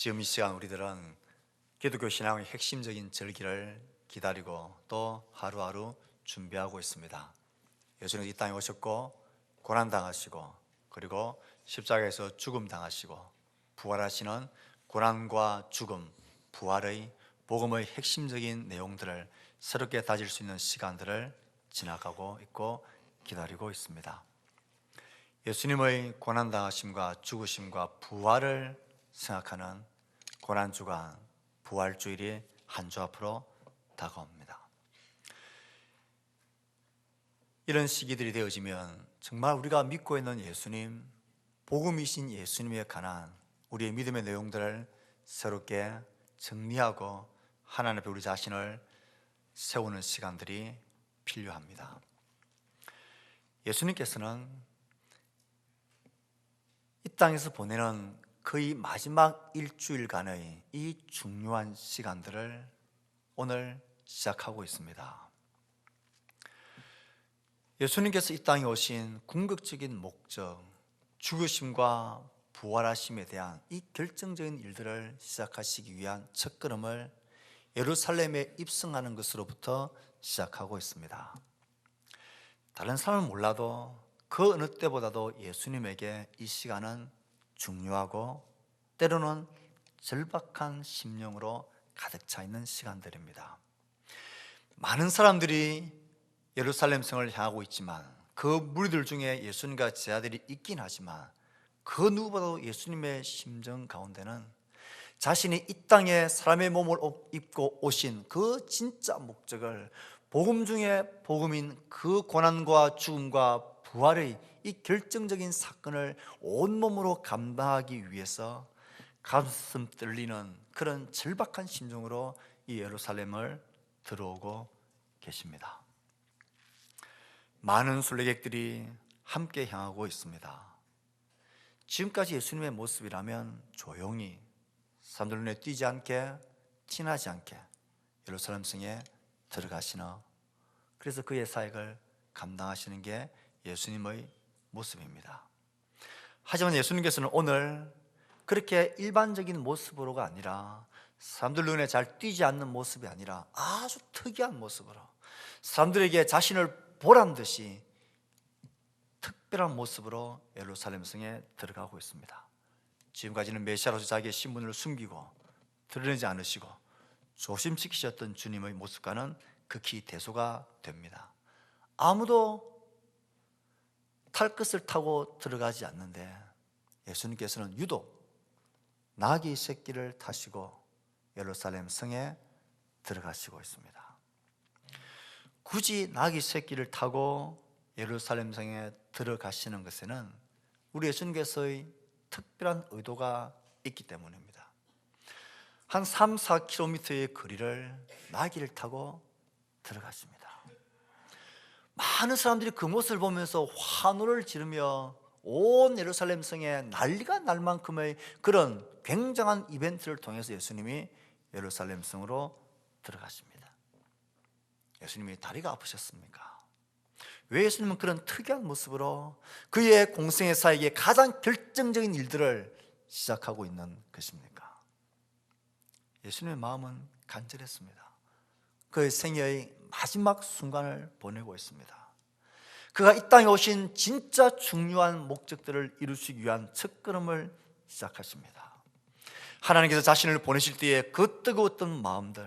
지금 이 시간 우리들은 기독교 신앙의 핵심적인 절기를 기다리고 또 하루하루 준비하고 있습니다. 예수는 이 땅에 오셨고 고난 당하시고 그리고 십자가에서 죽음 당하시고 부활하시는 고난과 죽음, 부활의 복음의 핵심적인 내용들을 새롭게 다질 수 있는 시간들을 지나가고 있고 기다리고 있습니다. 예수님의 고난 당하심과 죽으심과 부활을 생각하는 고난 주간 부활 주일이 한 주 앞으로 다가옵니다. 이런 시기들이 되어지면 정말 우리가 믿고 있는 예수님, 복음이신 예수님에 관한 우리의 믿음의 내용들을 새롭게 정리하고 하나님 앞에 우리 자신을 세우는 시간들이 필요합니다. 예수님께서는 이 땅에서 보내는 거의 마지막 일주일간의 이 중요한 시간들을 오늘 시작하고 있습니다. 예수님께서 이 땅에 오신 궁극적인 목적, 죽으심과 부활하심에 대한 이 결정적인 일들을 시작하시기 위한 첫걸음을 예루살렘에 입성하는 것으로부터 시작하고 있습니다. 다른 사람은 몰라도 그 어느 때보다도 예수님에게 이 시간은 중요하고 때로는 절박한 심령으로 가득 차 있는 시간들입니다. 많은 사람들이 예루살렘 성을 향하고 있지만 그 무리들 중에 예수님과 제자들이 있긴 하지만 그 누구보다도 예수님의 심정 가운데는 자신이 이 땅에 사람의 몸을 입고 오신 그 진짜 목적을 복음 중에 복음인 그 고난과 죽음과 부활의 이 결정적인 사건을 온몸으로 감당하기 위해서 가슴 떨리는 그런 절박한 심정으로 이 예루살렘을 들어오고 계십니다. 많은 순례객들이 함께 향하고 있습니다. 지금까지 예수님의 모습이라면 조용히 사람들 눈에 띄지 않게 티나지 않게 예루살렘 성에 들어가시나 그래서 그의 사역을 감당하시는 게 예수님의 모습입니다. 하지만 예수님께서는 오늘 그렇게 일반적인 모습으로가 아니라 사람들 눈에 잘 띄지 않는 모습이 아니라 아주 특이한 모습으로 사람들에게 자신을 보란 듯이 특별한 모습으로 예루살렘 성에 들어가고 있습니다. 지금까지는 메시아로서 자기의 신분을 숨기고 드러내지 않으시고 조심시키셨던 주님의 모습과는 극히 대소가 됩니다. 아무도 탈 것을 타고 들어가지 않는데 예수님께서는 유독 나귀 새끼를 타시고 예루살렘 성에 들어가시고 있습니다. 굳이 나귀 새끼를 타고 예루살렘 성에 들어가시는 것에는 우리 예수님께서의 특별한 의도가 있기 때문입니다. 한 3, 4km의 거리를 나귀를 타고 들어갔습니다. 많은 사람들이 그 모습을 보면서 환호를 지르며 온 예루살렘 성에 난리가 날 만큼의 그런 굉장한 이벤트를 통해서 예수님이 예루살렘 성으로 들어가십니다. 예수님이 다리가 아프셨습니까? 왜 예수님은 그런 특이한 모습으로 그의 공생의 사역에 가장 결정적인 일들을 시작하고 있는 것입니까? 예수님의 마음은 간절했습니다. 그의 생애의 마지막 순간을 보내고 있습니다. 그가 이 땅에 오신 진짜 중요한 목적들을 이루시기 위한 첫걸음을 시작하십니다. 하나님께서 자신을 보내실 때에 그 뜨거웠던 마음들,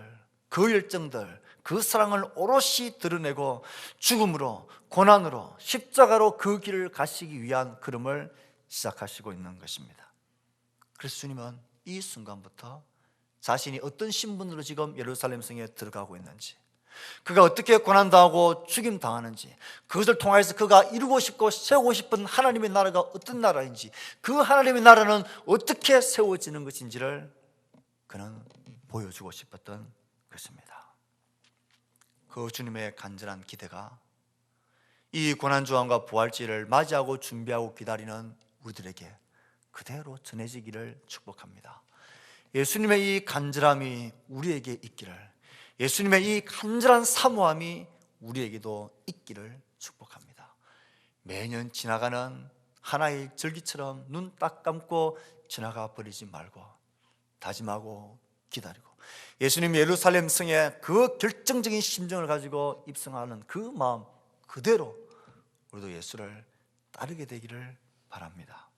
그 열정들, 그 사랑을 오롯이 드러내고 죽음으로, 고난으로, 십자가로 그 길을 가시기 위한 걸음을 시작하시고 있는 것입니다. 그래서 주님은 이 순간부터 자신이 어떤 신분으로 지금 예루살렘 성에 들어가고 있는지, 그가 어떻게 고난당하고 죽임 당하는지, 그것을 통하여서 그가 이루고 싶고 세우고 싶은 하나님의 나라가 어떤 나라인지, 그 하나님의 나라는 어떻게 세워지는 것인지를 그는 보여주고 싶었던 것입니다. 그 주님의 간절한 기대가 이 고난주왕과 부활절을 맞이하고 준비하고 기다리는 우리들에게 그대로 전해지기를 축복합니다. 예수님의 이 간절함이 우리에게 있기를 예수님의 이 간절한 사모함이 우리에게도 있기를 축복합니다. 매년 지나가는 하나의 절기처럼 눈 딱 감고 지나가 버리지 말고 다짐하고 기다리고 예수님 예루살렘 성에 그 결정적인 심정을 가지고 입성하는 그 마음 그대로 우리도 예수를 따르게 되기를 바랍니다.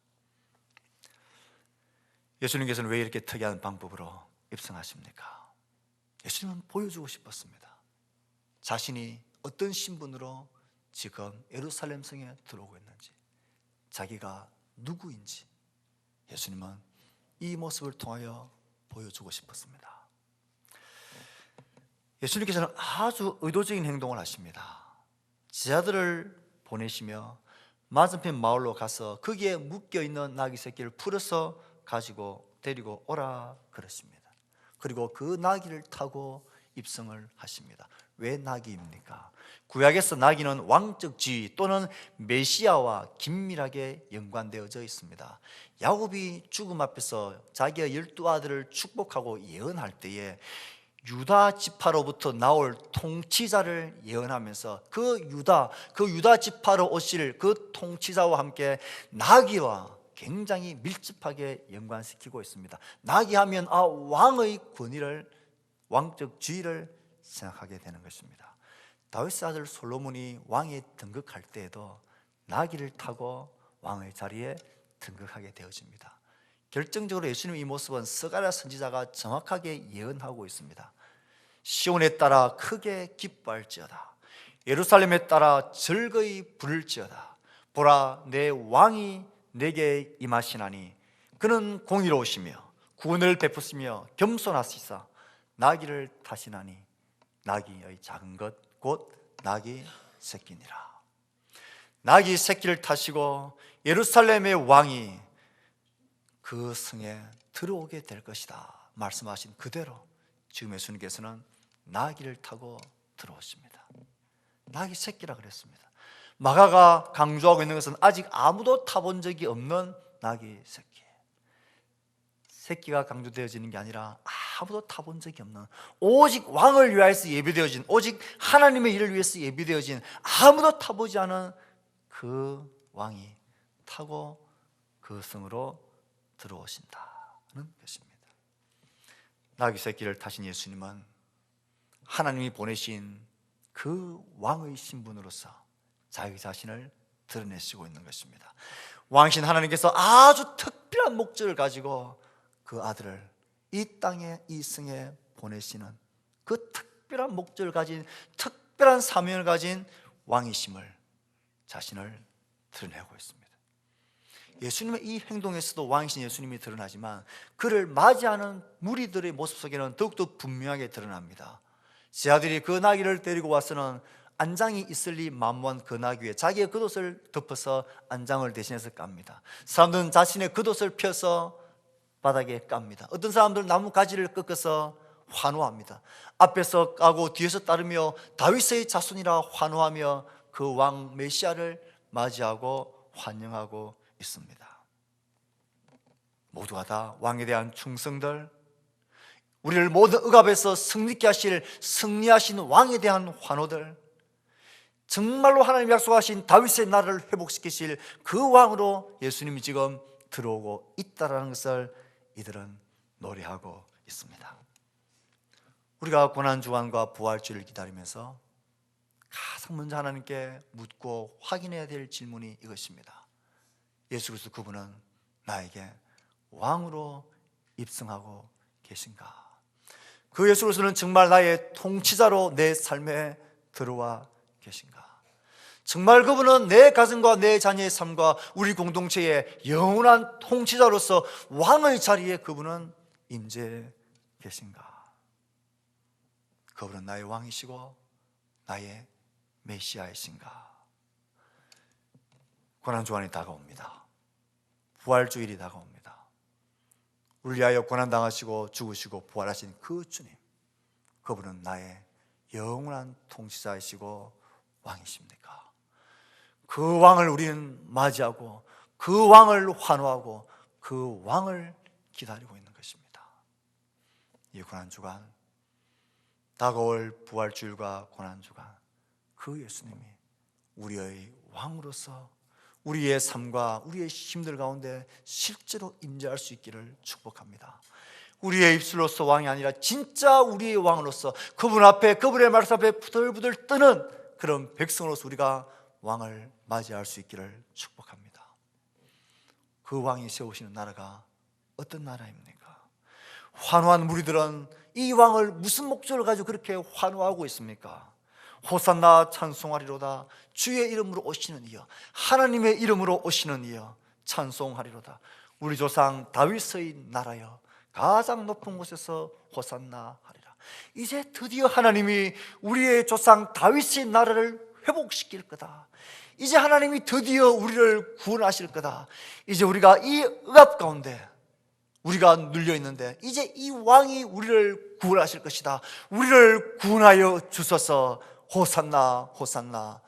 예수님께서는 왜 이렇게 특이한 방법으로 입성하십니까? 예수님은 보여주고 싶었습니다. 자신이 어떤 신분으로 지금 예루살렘 성에 들어오고 있는지, 자기가 누구인지 예수님은 이 모습을 통하여 보여주고 싶었습니다. 예수님께서는 아주 의도적인 행동을 하십니다. 제자들을 보내시며 맞은편 마을로 가서 거기에 묶여 있는 나귀 새끼를 풀어서 가지고 데리고 오라 그러십니다. 그리고 그 나귀를 타고 입성을 하십니다. 왜 나귀입니까? 구약에서 나귀는 왕적 지위 또는 메시아와 긴밀하게 연관되어져 있습니다. 야곱이 죽음 앞에서 자기의 열두 아들을 축복하고 예언할 때에 유다 지파로부터 나올 통치자를 예언하면서 그 유다 그 유다 지파로 오실 그 통치자와 함께 나귀와 굉장히 밀접하게 연관시키고 있습니다. 나귀하면 아 왕의 권위를 왕적 지위를 생각하게 되는 것입니다. 다윗 아들 솔로몬이 왕에 등극할 때에도 나귀를 타고 왕의 자리에 등극하게 되어집니다. 결정적으로 예수님 이 모습은 스가랴 선지자가 정확하게 예언하고 있습니다. 시온에 따라 크게 기뻐할지어다. 예루살렘에 따라 즐거이 부를지어다. 보라 내 왕이 내게 임하시나니 그는 공의로우시며 구원을 베푸시며 겸손하시사 나귀를 타시나니 나귀의 작은 것 곧 나귀 새끼니라. 나귀 새끼를 타시고 예루살렘의 왕이 그 성에 들어오게 될 것이다. 말씀하신 그대로 지금 예수님께서는 나귀를 타고 들어오십니다. 나귀 새끼라 그랬습니다. 마가가 강조하고 있는 것은 아직 아무도 타본 적이 없는 나귀 새끼. 새끼가 강조되어지는 게 아니라 아무도 타본 적이 없는 오직 왕을 위하여서 예비되어진 오직 하나님의 일을 위해서 예비되어진 아무도 타보지 않은 그 왕이 타고 그 성으로 들어오신다는 것입니다. 나귀 새끼를 타신 예수님은 하나님이 보내신 그 왕의 신분으로서 자기 자신을 드러내시고 있는 것입니다. 왕신 하나님께서 아주 특별한 목적을 가지고 그 아들을 이 땅에 이 성에 보내시는 그 특별한 목적을 가진 특별한 사명을 가진 왕이심을 자신을 드러내고 있습니다. 예수님의 이 행동에서도 왕이신 예수님이 드러나지만 그를 맞이하는 무리들의 모습 속에는 더욱더 분명하게 드러납니다. 제 아들이 그 나귀를 데리고 와서는 안장이 있을리 만무한 그 나귀에 자기의 겉옷을 덮어서 안장을 대신해서 깝니다. 사람들은 자신의 겉옷을 펴서 바닥에 깝니다. 어떤 사람들은 나무 가지를 꺾어서 환호합니다. 앞에서 까고 뒤에서 따르며 다윗의 자손이라 환호하며 그 왕 메시아를 맞이하고 환영하고 있습니다. 모두가 다 왕에 대한 충성들, 우리를 모든 억압에서 승리케 하실 승리하신 왕에 대한 환호들, 정말로 하나님 약속하신 다윗의 나라를 회복시키실 그 왕으로 예수님이 지금 들어오고 있다라는 것을 이들은 노래하고 있습니다. 우리가 고난 주간과 부활주를 기다리면서 가장 먼저 하나님께 묻고 확인해야 될 질문이 이것입니다. 예수 그리스도 그분은 나에게 왕으로 입성하고 계신가? 그 예수 그리스도는 정말 나의 통치자로 내 삶에 들어와 계신가? 정말 그분은 내 가정과 내 자녀의 삶과 우리 공동체의 영원한 통치자로서 왕의 자리에 그분은 임재 계신가? 그분은 나의 왕이시고 나의 메시아이신가? 고난주간이 다가옵니다. 부활주일이 다가옵니다. 우리 위하여 고난당하시고 죽으시고 부활하신 그 주님 그분은 나의 영원한 통치자이시고 왕이십니까? 그 왕을 우리는 맞이하고 그 왕을 환호하고 그 왕을 기다리고 있는 것입니다. 이 고난주간 다가올 부활주일과 고난주간 그 예수님이 우리의 왕으로서 우리의 삶과 우리의 힘들 가운데 실제로 임재할 수 있기를 축복합니다. 우리의 입술로서 왕이 아니라 진짜 우리의 왕으로서 그분 앞에 그분의 말씀 앞에 부들부들 뜨는 그런 백성으로서 우리가 왕을 맞이할 수 있기를 축복합니다. 그 왕이 세우시는 나라가 어떤 나라입니까? 환호한 무리들은 이 왕을 무슨 목적을 가지고 그렇게 환호하고 있습니까? 호산나 찬송하리로다 주의 이름으로 오시는 이여 하나님의 이름으로 오시는 이여 찬송하리로다 우리 조상 다윗의 나라여 가장 높은 곳에서 호산나 하리라 이제 드디어 하나님이 우리의 조상 다윗의 나라를 회복시킬 거다 이제 하나님이 드디어 우리를 구원하실 거다 이제 우리가 이 억압 가운데 우리가 눌려 있는데 이제 이 왕이 우리를 구원하실 것이다. 우리를 구원하여 주소서 호산나 호산나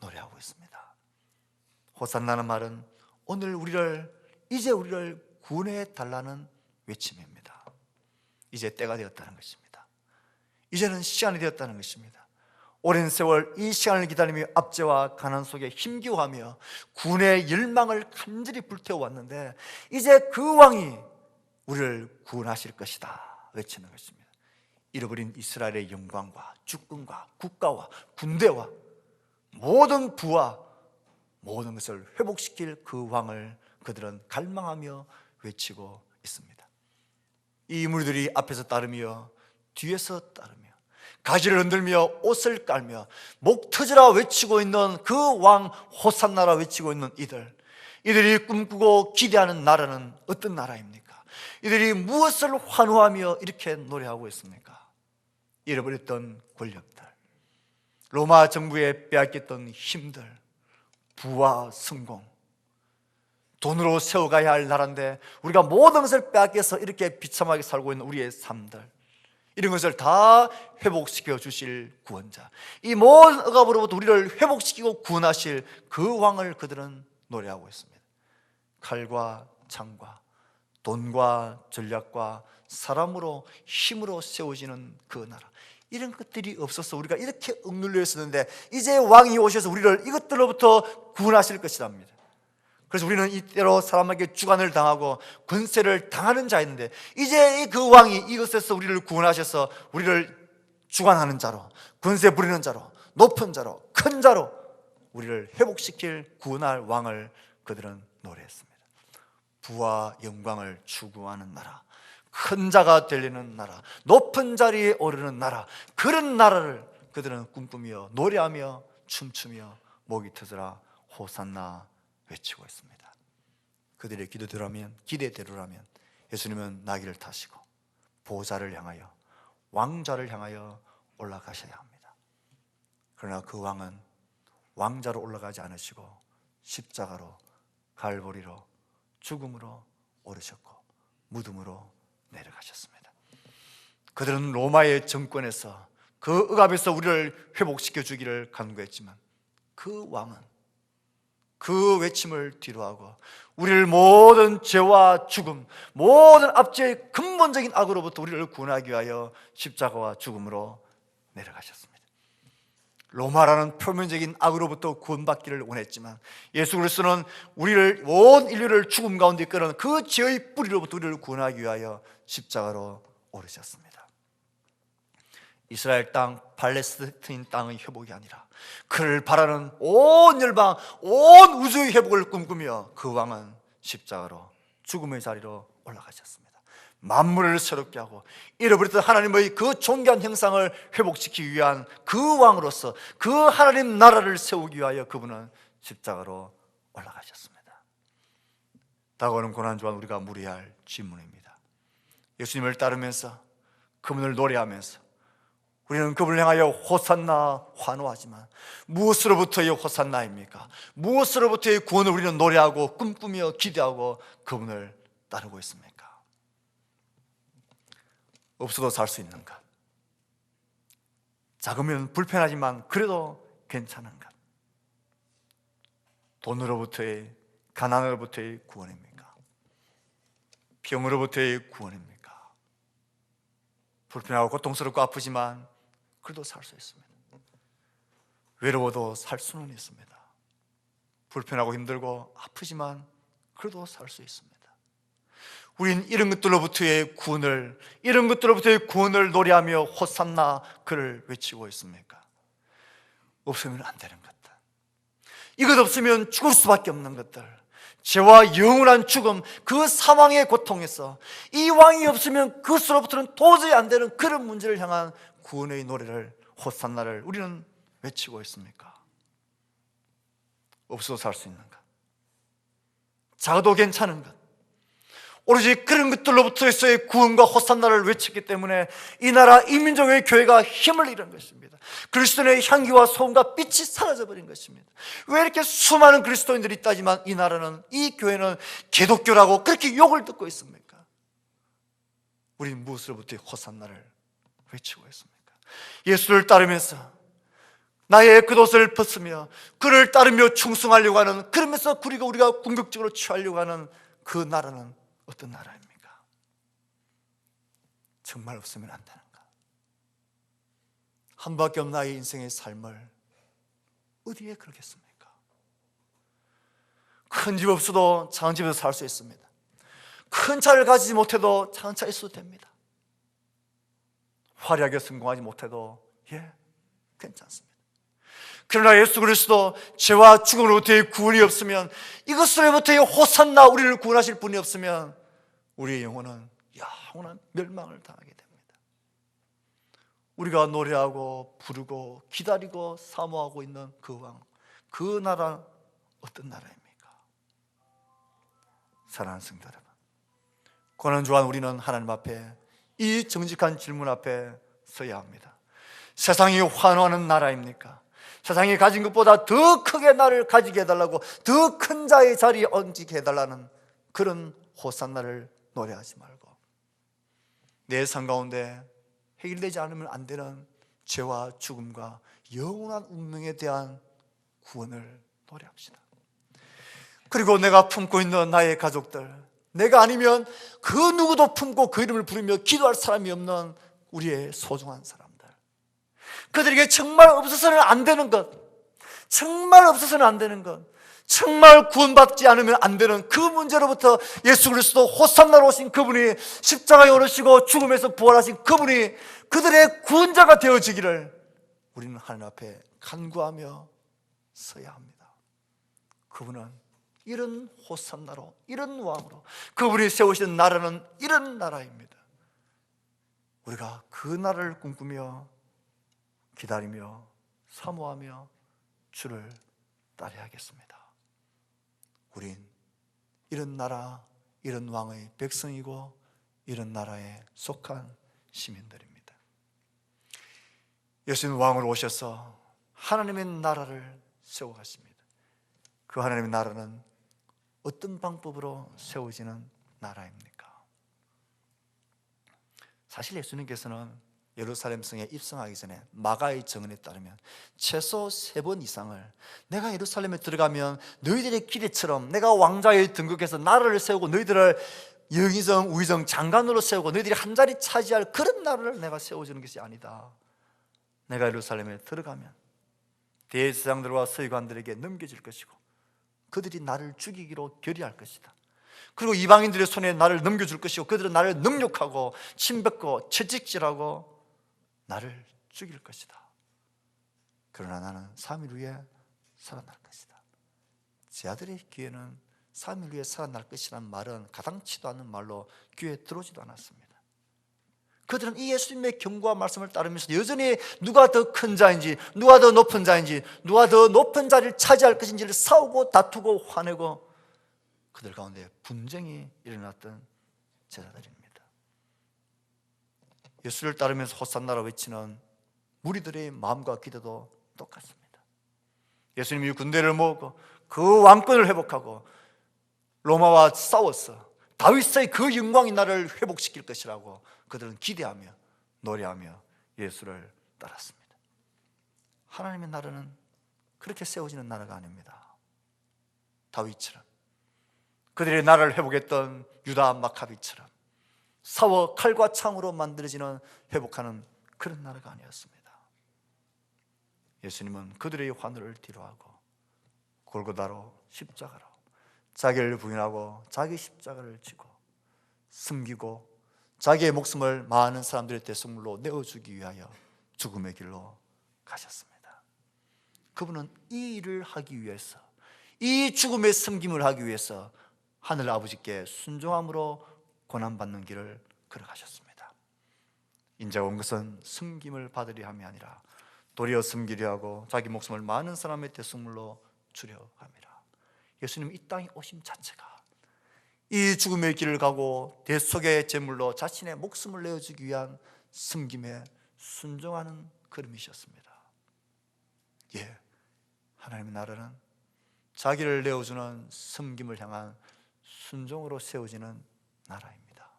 노래하고 있습니다. 호산나는 말은 오늘 우리를 이제 우리를 구원해 달라는 외침입니다. 이제 때가 되었다는 것입니다. 이제는 시간이 되었다는 것입니다. 오랜 세월 이 시간을 기다리며 압제와 가난 속에 힘겨워하며 군의 열망을 간절히 불태워왔는데 이제 그 왕이 우리를 구원하실 것이다 외치는 것입니다. 잃어버린 이스라엘의 영광과 주권과 국가와 군대와 모든 부와 모든 것을 회복시킬 그 왕을 그들은 갈망하며 외치고 있습니다. 이 인물들이 앞에서 따르며 뒤에서 따르며 가지를 흔들며 옷을 깔며 목 터져라 외치고 있는 그 왕 호산나라 외치고 있는 이들 이들이 꿈꾸고 기대하는 나라는 어떤 나라입니까? 이들이 무엇을 환호하며 이렇게 노래하고 있습니까? 잃어버렸던 권력들, 로마 정부에 빼앗겼던 힘들, 부와 성공, 돈으로 세워가야 할 나라인데 우리가 모든 것을 빼앗겨서 이렇게 비참하게 살고 있는 우리의 삶들 이런 것을 다 회복시켜 주실 구원자. 이 모든 억압으로부터 우리를 회복시키고 구원하실 그 왕을 그들은 노래하고 있습니다. 칼과 창과 돈과 전략과 사람으로 힘으로 세워지는 그 나라. 이런 것들이 없어서 우리가 이렇게 억눌려 있었는데 이제 왕이 오셔서 우리를 이것들로부터 구원하실 것이랍니다 그래서 우리는 이때로 사람에게 주관을 당하고 권세를 당하는 자였는데 이제 그 왕이 이것에서 우리를 구원하셔서 우리를 주관하는 자로 권세 부리는 자로 높은 자로 큰 자로 우리를 회복시킬 구원할 왕을 그들은 노래했습니다. 부와 영광을 추구하는 나라 큰 자가 되려는 나라 높은 자리에 오르는 나라 그런 나라를 그들은 꿈꾸며 노래하며 춤추며 목이 터져라 호산나 외치고 있습니다 그들의 기도대로라면 기대대로라면 예수님은 나귀를 타시고 보좌를 향하여 왕자를 향하여 올라가셔야 합니다 그러나 그 왕은 왕자로 올라가지 않으시고 십자가로 갈보리로 죽음으로 오르셨고 무덤으로 내려가셨습니다. 그들은 로마의 정권에서 그 억압에서 우리를 회복시켜 주기를 간구했지만 그 왕은 그 외침을 뒤로하고 우리를 모든 죄와 죽음, 모든 압제의 근본적인 악으로부터 우리를 구원하기 위하여 십자가와 죽음으로 내려가셨습니다. 로마라는 표면적인 악으로부터 구원받기를 원했지만 예수 그리스도는 우리를 온 인류를 죽음 가운데 끌어는 그 죄의 뿌리로부터 우리를 구원하기 위하여 십자가로 오르셨습니다. 이스라엘 땅, 팔레스타인 땅의 회복이 아니라 그를 바라는 온 열방, 온 우주의 회복을 꿈꾸며 그 왕은 십자가로 죽음의 자리로 올라가셨습니다. 만물을 새롭게 하고 잃어버렸던 하나님의 그 존귀한 형상을 회복시키기 위한 그 왕으로서 그 하나님 나라를 세우기 위하여 그분은 십자가로 올라가셨습니다. 다가오는 고난주간 우리가 무리할 질문입니다. 예수님을 따르면서 그분을 노래하면서 우리는 그분을 향하여 호산나 환호하지만 무엇으로부터의 호산나입니까? 무엇으로부터의 구원을 우리는 노래하고 꿈꾸며 기대하고 그분을 따르고 있습니까? 없어도 살 수 있는 것. 작으면 불편하지만 그래도 괜찮은 것. 돈으로부터의 가난으로부터의 구원입니까? 병으로부터의 구원입니까? 불편하고 고통스럽고 아프지만 그래도 살 수 있습니다. 외로워도 살 수는 있습니다. 불편하고 힘들고 아프지만 그래도 살 수 있습니다. 우린 이런 것들로부터의 구원을 이런 것들로부터의 구원을 노래하며 호산나 그를 외치고 있습니까? 없으면 안 되는 것들. 이것 없으면 죽을 수밖에 없는 것들. 죄와 영원한 죽음, 그 사망의 고통에서 이 왕이 없으면 그것으로부터는 도저히 안 되는 그런 문제를 향한 구원의 노래를 호산나를 우리는 외치고 있습니까? 없어도 살수 있는 것. 작아도 괜찮은 것. 오로지 그런 것들로부터의 구원과 호산나를 외쳤기 때문에 이 나라 이민족의 교회가 힘을 잃은 것입니다. 그리스도의 향기와 소음과 빛이 사라져 버린 것입니다. 왜 이렇게 수많은 그리스도인들이 있다지만 이 나라는 이 교회는 개독교라고 그렇게 욕을 듣고 있습니까? 우리는 무엇으로부터 호산나를 외치고 있습니까? 예수를 따르면서 나의 겉옷을 벗으며 그를 따르며 충성하려고 하는 그러면서 그리고 우리가 궁극적으로 취하려고 하는 그 나라는 어떤 나라입니까? 정말 없으면 안 되는가? 한 밖에 없는 나의 인생의 삶을 어디에 그러겠습니까? 큰 집 없어도 작은 집에서 살 수 있습니다. 큰 차를 가지지 못해도 작은 차 있어도 됩니다. 화려하게 성공하지 못해도 예, 괜찮습니다. 그러나 예수 그리스도 죄와 죽음으로부터의 구원이 없으면 이것으로부터의 호산나 우리를 구원하실 분이 없으면 우리의 영혼은 영원한 멸망을 당하게 됩니다. 우리가 노래하고 부르고 기다리고 사모하고 있는 그 왕, 그 나라 어떤 나라입니까? 사랑하는 성도 여러분, 고난 주한 우리는 하나님 앞에 이 정직한 질문 앞에 서야 합니다. 세상이 환호하는 나라입니까? 세상이 가진 것보다 더 크게 나를 가지게 해달라고 더 큰 자의 자리에 얹게 해달라는 그런 호산나를 노래하지 말고 내 삶 가운데 해결되지 않으면 안 되는 죄와 죽음과 영원한 운명에 대한 구원을 노래합시다. 그리고 내가 품고 있는 나의 가족들, 내가 아니면 그 누구도 품고 그 이름을 부르며 기도할 사람이 없는 우리의 소중한 사람. 그들에게 정말 없어서는 안 되는 것, 정말 없어서는 안 되는 것, 정말 구원받지 않으면 안 되는 그 문제로부터 예수 그리스도 호산나로 오신 그분이 십자가에 오르시고 죽음에서 부활하신 그분이 그들의 구원자가 되어지기를 우리는 하나님 앞에 간구하며 서야 합니다. 그분은 이런 호산나로, 이런 왕으로 그분이 세우신 나라는 이런 나라입니다. 우리가 그 나라를 꿈꾸며 기다리며 사모하며 주를 따라야겠습니다. 우린 이런 나라, 이런 왕의 백성이고 이런 나라에 속한 시민들입니다. 예수님 왕으로 오셔서 하나님의 나라를 세워가십니다. 그 하나님의 나라는 어떤 방법으로 세워지는 나라입니까? 사실 예수님께서는 예루살렘 성에 입성하기 전에 마가의 증언에 따르면 최소 세 번 이상을 내가 예루살렘에 들어가면 너희들의 기대처럼 내가 왕자에 등극해서 나라를 세우고 너희들을 영의정, 우의정, 장관으로 세우고 너희들이 한 자리 차지할 그런 나라를 내가 세워주는 것이 아니다. 내가 예루살렘에 들어가면 대제사장들과 서기관들에게 넘겨질 것이고 그들이 나를 죽이기로 결의할 것이다. 그리고 이방인들의 손에 나를 넘겨줄 것이고 그들은 나를 능욕하고 침뱉고 채찍질하고 나를 죽일 것이다. 그러나 나는 3일 후에 살아날 것이다. 제 아들의 귀에는 3일 후에 살아날 것이라는 말은 가당치도 않는 말로 귀에 들어오지도 않았습니다. 그들은 이 예수님의 경고와 말씀을 따르면서 여전히 누가 더 큰 자인지, 누가 더 높은 자인지, 누가 더 높은 자리를 차지할 것인지를 싸우고 다투고 화내고 그들 가운데 분쟁이 일어났던 제자들입니다. 예수를 따르면서 호산나라 외치는 무리들의 마음과 기도도 똑같습니다. 예수님이 군대를 모으고 그 왕권을 회복하고 로마와 싸웠어. 다윗의 그 영광이 나를 회복시킬 것이라고 그들은 기대하며 노래하며 예수를 따랐습니다. 하나님의 나라는 그렇게 세워지는 나라가 아닙니다. 다윗처럼 그들의 나라를 회복했던 유다 마카비처럼 사워 칼과 창으로 만들어지는 회복하는 그런 나라가 아니었습니다. 예수님은 그들의 환호를 뒤로하고 골고다로 십자가로 자기를 부인하고 자기 십자가를 지고 숨기고 자기의 목숨을 많은 사람들의 대속물로 내어주기 위하여 죽음의 길로 가셨습니다. 그분은 이 일을 하기 위해서 이 죽음의 섬김을 하기 위해서 하늘 아버지께 순종함으로 고난받는 길을 걸어가셨습니다. 인자 온 것은 섬김을 받으려 함이 아니라 도리어 섬기려 하고 자기 목숨을 많은 사람의 대속물로 주려 함이라. 예수님 이 땅에 오심 자체가 이 죽음의 길을 가고 대속의 제물로 자신의 목숨을 내어주기 위한 섬김에 순종하는 걸음이셨습니다. 예, 하나님의 나라는 자기를 내어주는 섬김을 향한 순종으로 세워지는 나라입니다.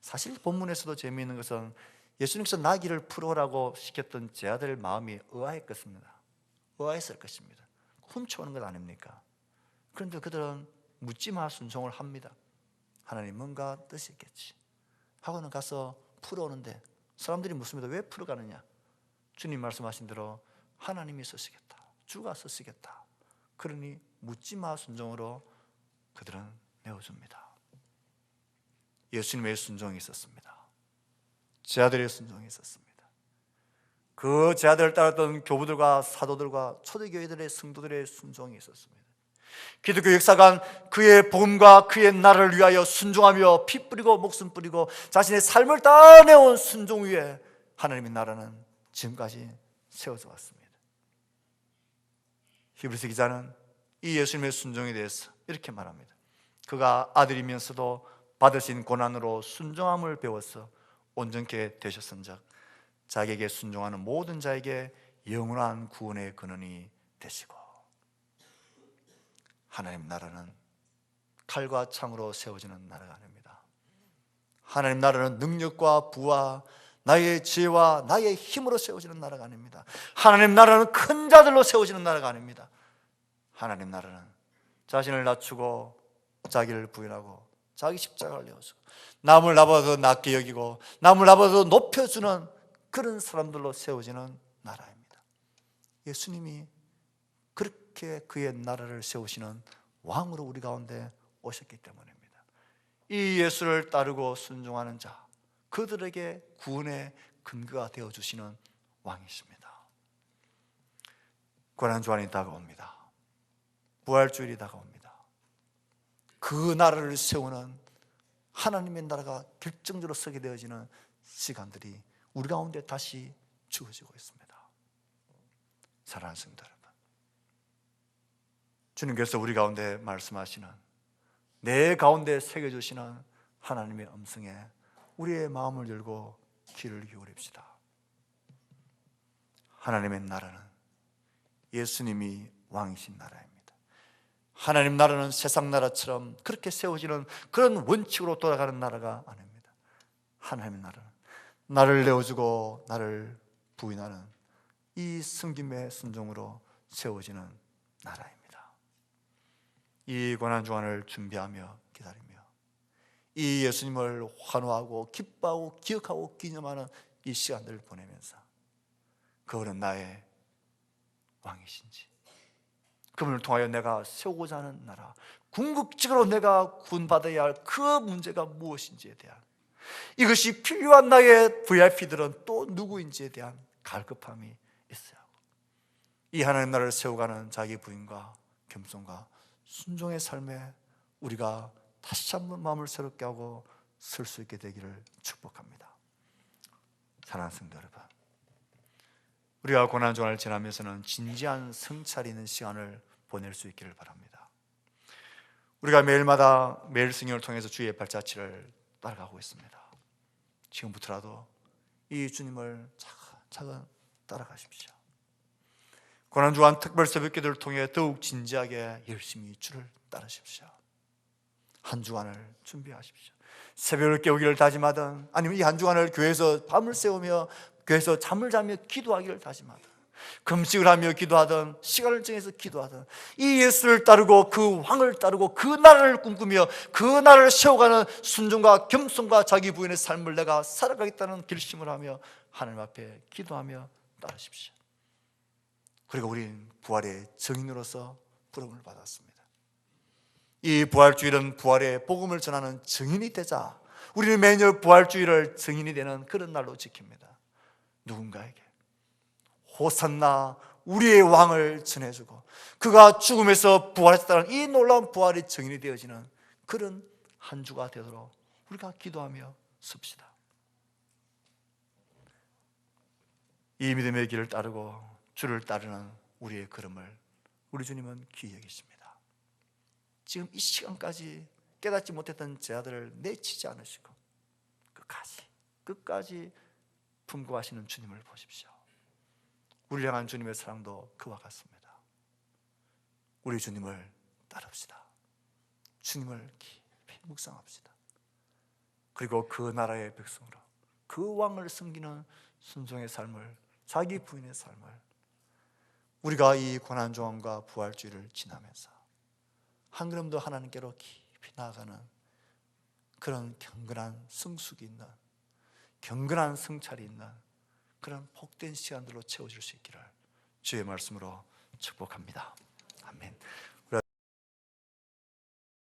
사실 본문에서도 재미있는 것은 예수님께서 나귀를 풀어라고 시켰던 제 아들 마음이 의아했겠습니다. 의아했을 것입니다. 훔쳐오는 것 아닙니까? 그런데 그들은 묻지마 순종을 합니다. 하나님 뭔가 뜻이 있겠지. 하고는 가서 풀어오는데 사람들이 묻습니다. 왜 풀어가느냐? 주님 말씀하신 대로 하나님이 쓰시겠다. 주가 쓰시겠다. 그러니 묻지마 순종으로 그들은 내어줍니다. 예수님의 순종이 있었습니다. 제 아들의 순종이 있었습니다. 그 제 아들을 따랐던 교부들과 사도들과 초대교회들의 성도들의 순종이 있었습니다. 기독교 역사관 그의 복음과 그의 나라를 위하여 순종하며 피 뿌리고 목숨 뿌리고 자신의 삶을 다 내온 순종 위에 하나님의 나라는 지금까지 세워져 왔습니다. 히브리서 기자는 이 예수님의 순종에 대해서 이렇게 말합니다. 그가 아들이면서도 받으신 고난으로 순종함을 배워서 온전케 되셨은즉 자기에게 순종하는 모든 자에게 영원한 구원의 근원이 되시고 하나님 나라는 칼과 창으로 세워지는 나라가 아닙니다. 하나님 나라는 능력과 부와 나의 지혜와 나의 힘으로 세워지는 나라가 아닙니다. 하나님 나라는 큰 자들로 세워지는 나라가 아닙니다. 하나님 나라는 자신을 낮추고 자기를 부인하고 자기 십자가를 내어서 남을 나보다 낮게 여기고 남을 나보다 높여주는 그런 사람들로 세워지는 나라입니다. 예수님이 그렇게 그의 나라를 세우시는 왕으로 우리 가운데 오셨기 때문입니다. 이 예수를 따르고 순종하는 자, 그들에게 구원의 근거가 되어 주시는 왕이십니다. 고난 주안이 다가옵니다. 부활주일이 다가옵니다. 그 나라를 세우는 하나님의 나라가 결정적으로 서게 되어지는 시간들이 우리 가운데 다시 주어지고 있습니다. 사랑하는 여러분, 주님께서 우리 가운데 말씀하시는 내 가운데 새겨주시는 하나님의 음성에 우리의 마음을 열고 귀를 기울입시다. 하나님의 나라는 예수님이 왕이신 나라입니다. 하나님 나라는 세상 나라처럼 그렇게 세워지는 그런 원칙으로 돌아가는 나라가 아닙니다. 하나님의 나라는 나를 내어주고 나를 부인하는 이 승김의 순종으로 세워지는 나라입니다. 이 고난 주안을 준비하며 기다리며 이 예수님을 환호하고 기뻐하고 기억하고 기념하는 이 시간들을 보내면서 그분은 나의 왕이신지 그분을 통하여 내가 세우고자 하는 나라 궁극적으로 내가 구원받아야 할 그 문제가 무엇인지에 대한 이것이 필요한 나의 VIP들은 또 누구인지에 대한 갈급함이 있어야 하고 이 하나님 나라를 세워가는 자기 부인과 겸손과 순종의 삶에 우리가 다시 한번 마음을 새롭게 하고 설 수 있게 되기를 축복합니다. 사랑하는 성도 여러분, 우리가 고난 중을 지나면서는 진지한 성찰이는 시간을 보낼 수 있기를 바랍니다. 우리가 매일마다 매일 승연을 통해서 주의 발자취를 따라가고 있습니다. 지금부터라도 이 주님을 차근차근 따라가십시오. 고난 주간 특별 새벽기도를 통해 더욱 진지하게 열심히 주를 따르십시오. 한 주간을 준비하십시오. 새벽을 깨우기를 다짐하든 아니면 이 한 주간을 교회에서 밤을 새우며 교회에서 잠을 자며 기도하기를 다짐하든 금식을 하며 기도하든 시간을 정해서 기도하든 이 예수를 따르고 그 왕을 따르고 그 나라를 꿈꾸며 그 나라를 세워가는 순종과 겸손과 자기 부인의 삶을 내가 살아가겠다는 결심을 하며 하나님 앞에 기도하며 따르십시오. 그리고 우리는 부활의 증인으로서 부름을 받았습니다. 이 부활주일은 부활의 복음을 전하는 증인이 되자 우리는 매년 부활주일을 증인이 되는 그런 날로 지킵니다. 누군가에게 호산나 우리의 왕을 전해주고 그가 죽음에서 부활했다는 이 놀라운 부활의 증인이 되어지는 그런 한 주가 되도록 우리가 기도하며 씁시다. 이 믿음의 길을 따르고 주를 따르는 우리의 걸음을 우리 주님은 귀히 여기십니다. 지금 이 시간까지 깨닫지 못했던 제 아들을 내치지 않으시고 끝까지 끝까지 품고 하시는 주님을 보십시오. 우리 향한 주님의 사랑도 그와 같습니다. 우리 주님을 따릅시다. 주님을 깊이 묵상합시다. 그리고 그 나라의 백성으로 그 왕을 섬기는 순종의 삶을 자기 부인의 삶을 우리가 이 고난 중함과 부활주의를 지나면서 한 걸음 더 하나님께로 깊이 나아가는 그런 경건한 성숙이 있는 경건한 성찰이 있는 그런 복된 시간들로 채워질 수 있기를 주의 말씀으로 축복합니다.